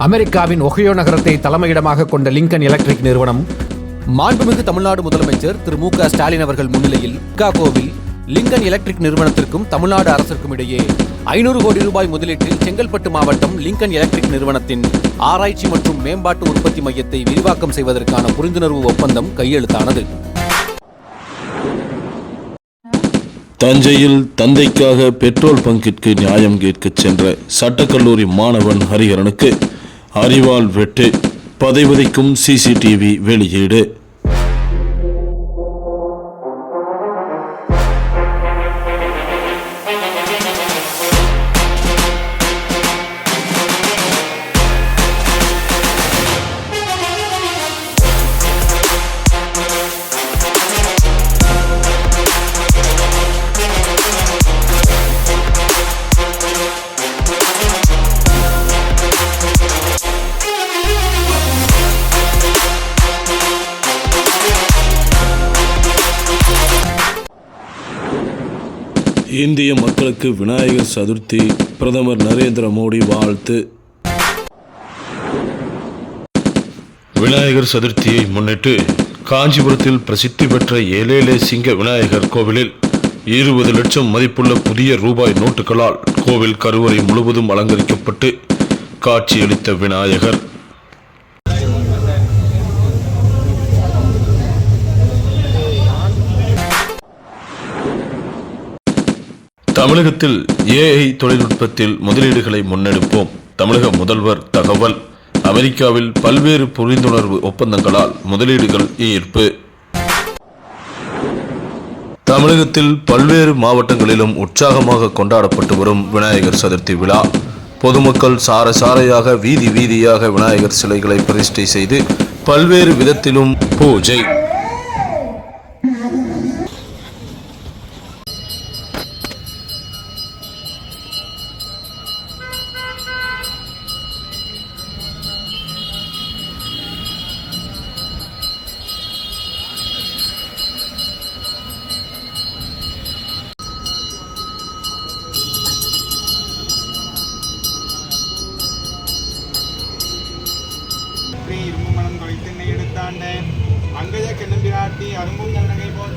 அமெரிக்காவின் ஒஹியோ நகரத்தை தலைமையிடமாக கொண்ட லிங்கன் எலக்ட்ரிக் நிறுவனம் மாண்புமிகு தமிழ்நாடு முதலமைச்சர் திரு மு க ஸ்டாலின் அவர்கள் முன்னிலையில் சிகாகோவில் லிங்கன் எலக்ட்ரிக் நிறுவனத்திற்கும் தமிழ்நாடு அரசிற்கும் இடையே ஐநூறு கோடி ரூபாய் முதலீட்டில் செங்கல்பட்டு மாவட்டம் லிங்கன் எலக்ட்ரிக் நிறுவனத்தின் ஆராய்ச்சி மற்றும் மேம்பாட்டு உற்பத்தி மையத்தை விரிவாக்கம் செய்வதற்கான புரிந்துணர்வு ஒப்பந்தம் கையெழுத்தானது. தஞ்சையில் தந்தைக்காக பெட்ரோல் பங்கிற்கு நியாயம் கேட்கச் சென்ற சட்டக்கல்லூரி மாணவன் ஹரிஹரனுக்கு அறிவால் வெட்டு பதைவதைக்கும் சிசிடிவி வெளியீடு. இந்திய மக்களுக்கு விநாயகர் சதுர்த்தி பிரதமர் நரேந்திர மோடி வாழ்த்து. விநாயகர் சதுர்த்தியை முன்னிட்டு காஞ்சிபுரத்தில் பிரசித்தி பெற்ற ஏலேலே சிங்க விநாயகர் கோவிலில் இருபது லட்சம் மதிப்புள்ள புதிய ரூபாய் நோட்டுகளால் கோவில் கருவறை முழுவதும் அலங்கரிக்கப்பட்டு காட்சியளித்த விநாயகர். தமிழகத்தில் ஏஐ தொழில்நுட்பத்தில் முதலீடுகளை முன்னெடுப்போம். தமிழக முதல்வர் தகவல். அமெரிக்காவில் பல்வேறு புரிந்துணர்வு ஒப்பந்தங்களால் முதலீடுகள் ஈர்ப்பு. தமிழகத்தில் பல்வேறு மாவட்டங்களிலும் உற்சாகமாக கொண்டாடப்பட்டு வரும் விநாயகர் சதுர்த்தி விழா. பொதுமக்கள் சார சாரையாக வீதி வீதியாக விநாயகர் சிலைகளை பிரதிஷ்டை செய்து பல்வேறு விதத்திலும் பூஜை. மனம் தொலைத்தென்னை எடுத்தாண்ட அங்கஜ கென்னம்பிராட்டி அரும்பு கருணகை போல்